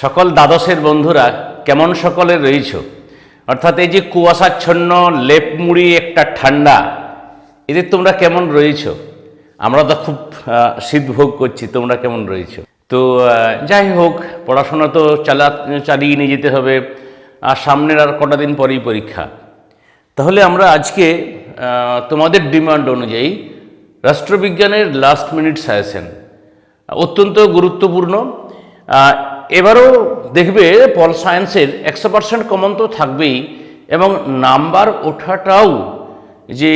সকল দ্বাদশের বন্ধুরা কেমন সকলে রয়েছ? অর্থাৎ এই যে কুয়াশাচ্ছন্ন লেপ মুড়ি একটা ঠান্ডা, এদের তোমরা কেমন রয়েছ? আমরা তো খুব শীত ভোগ করছি, তোমরা কেমন রয়েছ? তো যাই হোক, পড়াশোনা তো চালা, চালিয়ে নিয়ে যেতে হবে, আর সামনের আর কটা দিন পরেই পরীক্ষা। তাহলে আমরা আজকে তোমাদের ডিমান্ড অনুযায়ী রাষ্ট্রবিজ্ঞানের লাস্ট মিনিট সাজেশন অত্যন্ত গুরুত্বপূর্ণ এবারও দেখবে পল সায়েন্সের একশো পার্সেন্ট কমন তো থাকবেই এবং নাম্বার ওঠাটাও যে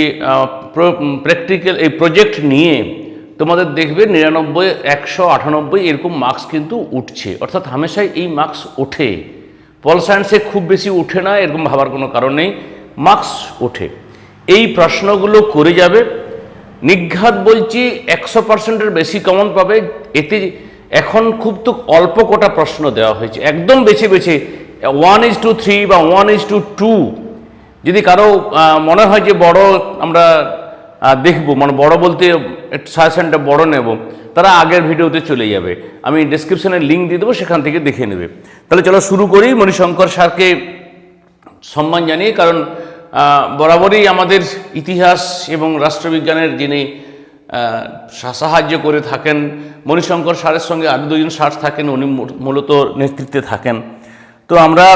প্র্যাকটিক্যাল এই প্রজেক্ট নিয়ে তোমাদের দেখবে নিরানব্বই, একশো, আটানব্বই এরকম মার্কস কিন্তু উঠছে। অর্থাৎ হামেশাই এই মার্কস ওঠে। পল সায়েন্সে খুব বেশি উঠে না, এরকম ভাবার কোনো কারণ নেই। মার্কস ওঠে। এই প্রশ্নগুলো করে যাবে। নিঘাত বলছি একশো পার্সেন্টের বেশি কমন পাবে। এতে এখন খুব তো অল্প কটা প্রশ্ন দেওয়া হয়েছে। একদম বেছে বেছে ওয়ান ইজ টু থ্রি বা ওয়ান ইজ টু টু যদি কারও মনে হয় যে বড় আমরা দেখব মানে বড় বলতে সাজেশনটা বড় নেব, তারা আগের ভিডিওতে চলে যাবে। আমি ডিসক্রিপশনে লিঙ্ক দিয়ে দেবো, সেখান থেকে দেখে নেবে। তাহলে চলো শুরু করি মণিশঙ্কর স্যারকে সম্মান জানিয়ে, কারণ বরাবরই আমাদের ইতিহাস এবং রাষ্ট্রবিজ্ঞানের যিনি সাহায্য করে থাকেন। মণিশঙ্কর স্যারের সঙ্গে আরও দুজন স্যার থাকেন, উনি মূলত নেতৃত্বে থাকেন। তো আমরা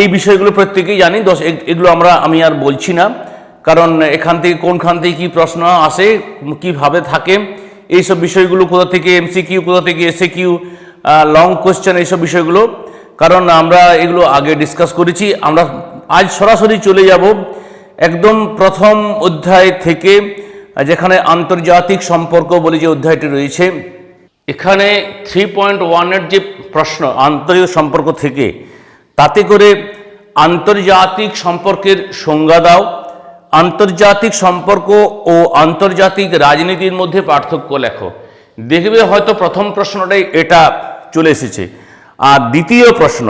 এই বিষয়গুলো প্রত্যেকেই জানি, দশ এগুলো আমরা, আমি আর বলছি না। কারণ এখান থেকে কোনখান থেকে কী প্রশ্ন আসে, কীভাবে থাকে, এইসব বিষয়গুলো কোথা থেকে এমসিকিউ কোথা থেকে এসে কিউ লং কোয়েশ্চেন এইসব বিষয়গুলো। কারণ আমরা এগুলো আগে ডিসকাস করেছি। আমরা আজ সরাসরি চলে যাব একদম প্রথম অধ্যায় থেকে যেখানে আন্তর্জাতিক সম্পর্ক বলে যে অধ্যায়টি রয়েছে, এখানে থ্রি পয়েন্ট ওয়ানের যে প্রশ্ন, আন্তর্জাতিক সম্পর্ক থেকে, তাতে করে আন্তর্জাতিক সম্পর্কের সংজ্ঞা দাও। আন্তর্জাতিক সম্পর্ক ও আন্তর্জাতিক রাজনীতির মধ্যে পার্থক্য লেখো। দেখবে হয়তো প্রথম প্রশ্নটাই এটা চলে এসেছে। আর দ্বিতীয় প্রশ্ন,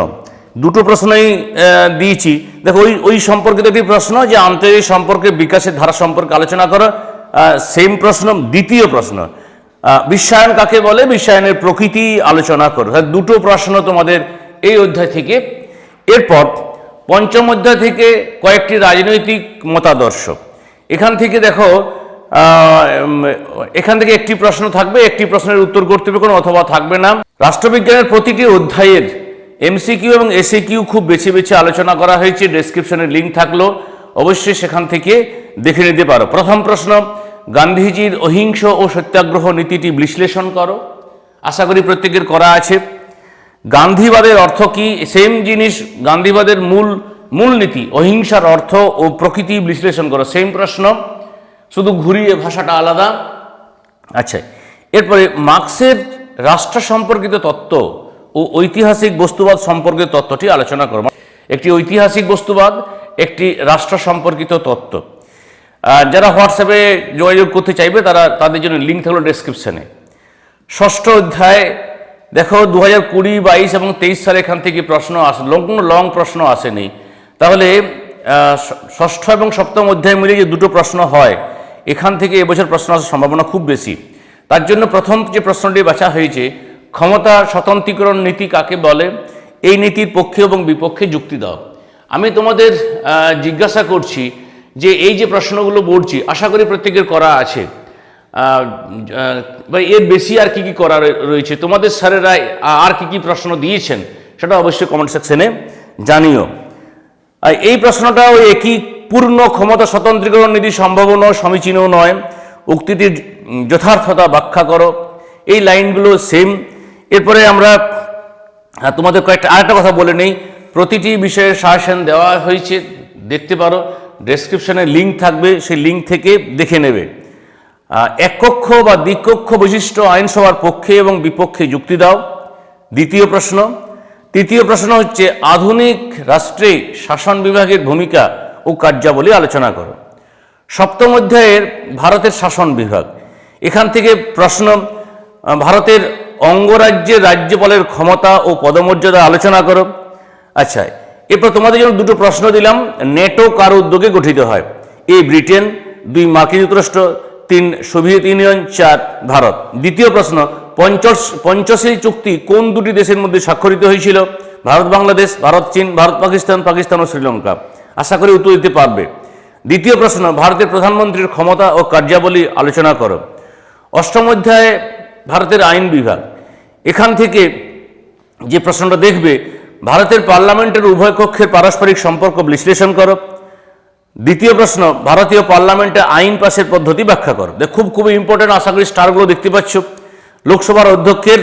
দুটো প্রশ্নই দিয়েছি। দেখো, ওই ওই সম্পর্কিত একটি প্রশ্ন যে আন্তর্জাতিক সম্পর্কে বিকাশের ধারা সম্পর্কে আলোচনা করো। সেম প্রশ্ন, দ্বিতীয় প্রশ্ন। বিশ্বায়ন কাকে বলে? বিশ্বায়নের প্রকৃতি আলোচনা করো। দুটো প্রশ্ন তোমাদের এই অধ্যায় থেকে। এরপর পঞ্চম অধ্যায় থেকে কয়েকটি রাজনৈতিক মতাদর্শ। এখান থেকে দেখো এখান থেকে একটি প্রশ্ন থাকবে, একটি প্রশ্নের উত্তর করতে হবে কোনো, অথবা থাকবে না। রাষ্ট্রবিজ্ঞানের প্রতিটি অধ্যায়ের এমসিকিউ এবং এসিকিউ খুব বেছে বেছে আলোচনা করা হয়েছে। ডেসক্রিপশনে লিঙ্ক থাকল। অবশ্যই সেখান থেকে দেখে নিতে পারো। প্রথম প্রশ্ন গান্ধীজির অহিংস ও সত্যাগ্রহ নীতিটি বিশ্লেষণ করো। আশা করি প্রত্যেকের করা আছে। গান্ধীবাদের অর্থ কি? সেম জিনিস গান্ধীবাদের মূল মূলনীতি অহিংসার অর্থ ও প্রকৃতি বিশ্লেষণ করো। সেম প্রশ্ন। শুধু ঘুরিয়ে ভাষাটা আলাদা। আচ্ছা এরপরে মার্ক্সের রাষ্ট্র সম্পর্কিত তত্ত্ব ও ঐতিহাসিক বস্তুবাদ সম্পর্কিত তত্ত্বটি আলোচনা করব একটি ঐতিহাসিক বস্তুবাদ, একটি রাষ্ট্র সম্পর্কিত তত্ত্ব। যারা হোয়াটসঅ্যাপে যোগাযোগ করতে চাইবে, তারা তাদের জন্য লিঙ্ক থাকল ডেসক্রিপশনে ষষ্ঠ অধ্যায়, দেখো দু হাজার কুড়ি, বাইশ এবং তেইশ সালে এখান থেকে প্রশ্ন আস লং লং প্রশ্ন আসেনি। তাহলে ষষ্ঠ এবং সপ্তম অধ্যায় মিলে যে দুটো প্রশ্ন হয়, এখান থেকে এবছর প্রশ্ন আসার সম্ভাবনা খুব বেশি। তার জন্য প্রথম যে প্রশ্নটি বাছা হয়েছে, ক্ষমতা স্বতন্ত্রীকরণ নীতি কাকে বলে? এই নীতির পক্ষে এবং বিপক্ষে যুক্তি দাও। আমি তোমাদের জিজ্ঞাসা করছি যে এই যে প্রশ্নগুলো বলছি, আশা করি প্রত্যেকের করা আছে। এর বেশি আর কি কি করা রয়েছে? তোমাদের স্যারেরা আর কি কি প্রশ্ন দিয়েছেন, সেটা অবশ্যই কমেন্ট সেকশনে জানিও। এই প্রশ্নটা ওই একই, পূর্ণ ক্ষমতা স্বতন্ত্রীকরণ নীতি সম্ভব নয় সমীচীন নয়। উক্তিটির যথার্থতা ব্যাখ্যা করো। এই লাইনগুলো সেম এরপরে আমরা তোমাদের কয়েকটা, আরেকটা কথা বলে নেই। প্রতিটি বিষয়ে সাজেশন দেওয়া হয়েছে, দেখতে পারো। ডেসক্রিপশনে লিঙ্ক থাকবে, সেই লিঙ্ক থেকে দেখে নেবে। এককক্ষ বা দ্বিকক্ষ বৈশিষ্ট্য আইনসভার পক্ষে এবং বিপক্ষে যুক্তি দাও। দ্বিতীয় প্রশ্ন, তৃতীয় প্রশ্ন হচ্ছে, আধুনিক রাষ্ট্রে শাসন বিভাগের ভূমিকা ও কার্যাবলী আলোচনা করো। সপ্তম অধ্যায়ের ভারতের শাসন বিভাগ। এখান থেকে প্রশ্ন ভারতের অঙ্গরাজ্যের রাজ্যপালের ক্ষমতা ও পদমর্যাদা আলোচনা করো। আচ্ছা এরপর তোমাদের জন্য দুটো প্রশ্ন দিলাম। নেটো কার উদ্যোগে গঠিত হয়? এ, ব্রিটেন, দুই, মার্কিন যুক্তরাষ্ট্র, তিন, সোভিয়েত ইউনিয়ন, চার, ভারত। দ্বিতীয় প্রশ্ন, পঞ্চশ, পঞ্চশীল চুক্তি কোন দুটি দেশের মধ্যে স্বাক্ষরিত হয়েছিল? ভারত, বাংলাদেশ, ভারত, চীন, ভারত, পাকিস্তান পাকিস্তান ও শ্রীলঙ্কা। আশা করি উত্তর দিতে পারবে। দ্বিতীয় প্রশ্ন, ভারতের প্রধানমন্ত্রীর ক্ষমতা ও কার্যাবলী আলোচনা করো। অষ্টম অধ্যায়ে, ভারতের আইন বিভাগ। এখান থেকে যে প্রশ্নটা দেখবে ভারতের পার্লামেন্টের উভয় কক্ষের পারস্পরিক সম্পর্ক বিশ্লেষণ করো। দ্বিতীয় প্রশ্ন, ভারতীয় পার্লামেন্টে আইন পাশের পদ্ধতি ব্যাখ্যা করো। দেখ, খুব খুবই ইম্পর্টেন্ট আশা করি স্টারগুলো দেখতে পাচ্ছ। লোকসভার অধ্যক্ষের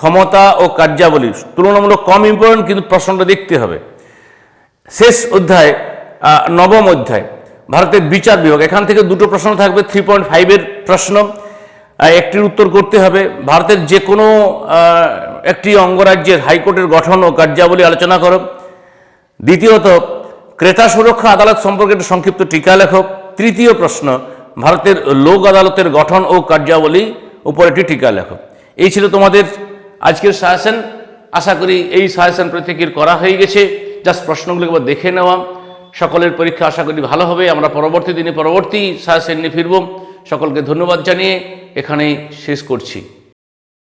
ক্ষমতা ও কার্যাবলী তুলনামূলক কম ইম্পর্টেন্ট কিন্তু প্রশ্নটা দেখতে হবে। শেষ অধ্যায় নবম অধ্যায়, ভারতের বিচার বিভাগ। এখান থেকে দুটো প্রশ্ন থাকবে থ্রি পয়েন্ট ফাইভের প্রশ্ন। একটির উত্তর করতে হবে। ভারতের যে কোনো একটি অঙ্গরাজ্যের হাইকোর্টের গঠন ও কার্যাবলী আলোচনা করো। দ্বিতীয়ত, ক্রেতা সুরক্ষা আদালত সম্পর্কে একটু সংক্ষিপ্ত টিকা লেখক তৃতীয় প্রশ্ন, ভারতের লোক আদালতের গঠন ও কার্যাবলী উপর একটি টিকা লেখক এই ছিল তোমাদের আজকের সাজেশন আশা করি এই সাজেশন প্রত্যেকের করা হয়ে গেছে। জাস্ট প্রশ্নগুলো একবার দেখে নেওয়া। সকলের পরীক্ষা আশা করি ভালো হবে। আমরা পরবর্তী দিনে পরবর্তী সাজেশন নিয়ে ফিরব। সকলকে ধন্যবাদ জানিয়ে এখানে শেষ করছি।